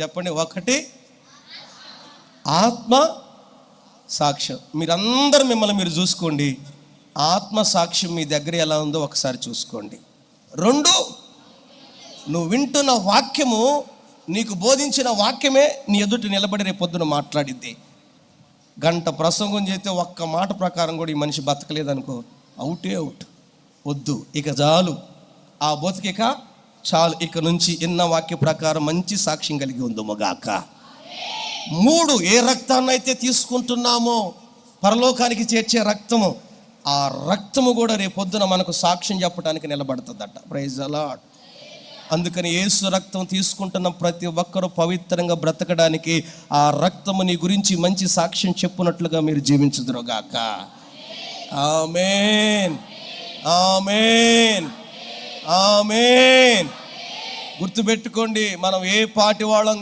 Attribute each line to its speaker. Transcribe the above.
Speaker 1: చెప్పండి ఒకటి ఆత్మ సాక్ష్యం. మీరందరూ మిమ్మల్ని మీరు చూసుకోండి. ఆత్మ సాక్ష్యం మీ దగ్గర ఎలా ఉందో ఒకసారి చూసుకోండి. రెండు నువ్వు వింటున్న వాక్యము నీకు బోధించిన వాక్యమే నీ ఎదుటి నిలబడి రేపు పొద్దున మాట్లాడిద్ది. గంట ప్రసంగం చేస్తే ఒక్క మాట ప్రకారం కూడా ఈ మనిషి బతకలేదనుకో అవుటే అవుట్. వద్దు ఇక చాలు. ఆ బతికిక చాలు ఇక నుంచి ఇన్న వాక్య ప్రకారం మంచి సాక్ష్యం కలిగి ఉంది మూడు ఏ రక్తాన్ని అయితే తీసుకుంటున్నామో పరలోకానికి చేర్చే రక్తము ఆ రక్తము కూడా రేపొద్దున మనకు సాక్ష్యం చెప్పడానికి నిలబడుతుందట. ప్రైజ్ అలాట్ అందుకని యేసు రక్తం తీసుకుంటున్న ప్రతి ఒక్కరూ పవిత్రంగా బ్రతకడానికి ఆ రక్తము నీ గురించి మంచి సాక్ష్యం చెప్పునట్లుగా మీరు జీవించుదురుగాక. ఆమెన్ ఆమెన్ ఆమేన్. గుర్తుపెట్టుకోండి మనం ఏ పాటి వాళ్ళం